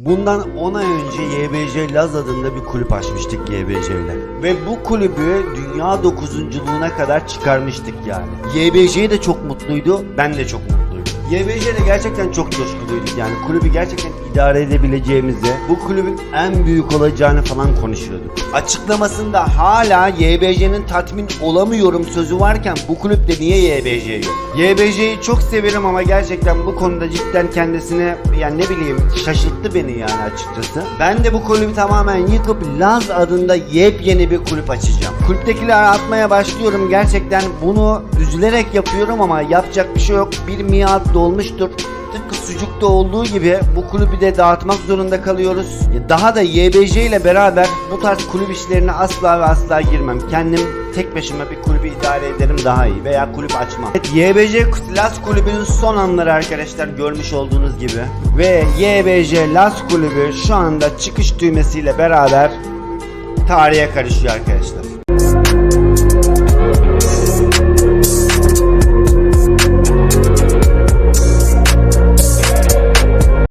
Bundan 10 ay önce YBC Laz adında bir kulüp açmıştık YBC ile. Ve bu kulübü dünya dokuzunculuğuna kadar çıkarmıştık yani. YBC de çok mutluydu, ben de çok mutluydum. YBC de gerçekten çok coşkuluyduk yani. Kulübü gerçekten idare edebileceğimizi, bu kulübün en büyük olacağını falan konuşuyorduk. Açıklamasında hala YBC'nin tatmin olamıyorum sözü varken bu kulüpte niye YBC yok? YBC'yi çok severim ama gerçekten bu konuda cidden kendisini yani ne bileyim şaşırttı beni yani açıkçası. Ben de bu kulübü tamamen yıkıp Laz adında yepyeni bir kulüp açacağım. Kulüptekileri atmaya başlıyorum. Gerçekten bunu üzülerek yapıyorum ama yapacak bir şey yok. Bir miat dolmuştur. Sucukta olduğu gibi bu kulübü de dağıtmak zorunda kalıyoruz. Daha da YBC ile beraber bu tarz kulüp işlerine asla ve asla girmem. Kendim tek başıma bir kulübü idare ederim daha iyi veya kulüp açmam. Evet, YBC Las kulübünün son anları arkadaşlar görmüş olduğunuz gibi. Ve YBC Las kulübü şu anda çıkış düğmesiyle beraber tarihe karışıyor arkadaşlar.